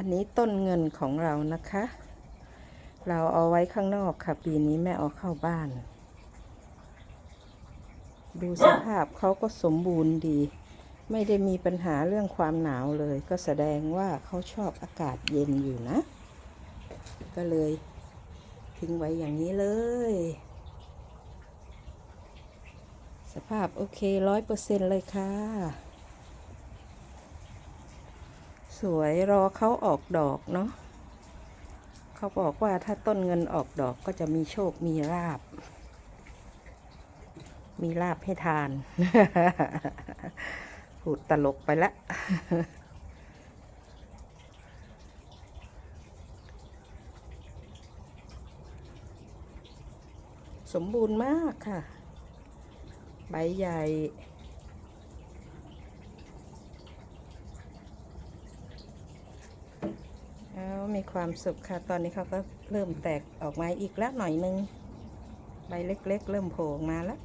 อันนี้ต้นเงินของเรานะคะ เราเอาไว้ข้างนอกค่ะ ปีนี้ไม่เอาเข้าบ้าน ดูสภาพเขาก็สมบูรณ์ดี ไม่ได้มีปัญหาเรื่องความหนาวเลย ก็แสดงว่าเขาชอบอากาศเย็นอยู่นะ ก็เลยทิ้งไว้อย่างนี้เลย สภาพโอเคร้อยเปอร์เซ็นเลยค่ะ สวยรอเขาออกดอกเนาะเขาบอกว่าถ้าต้นเงินออกดอกก็จะมีโชคมีลาบ มีลาบให้ทาน พูดตลกไปละสมบูรณ์มากค่ะ ใบใหญ่ แล้ว มีความสุขค่ะ ตอนนี้เขาก็เริ่มแตกออกมาอีกแล้วหน่อยนึง ใบเล็กๆ เริ่มโผล่มาแล้ว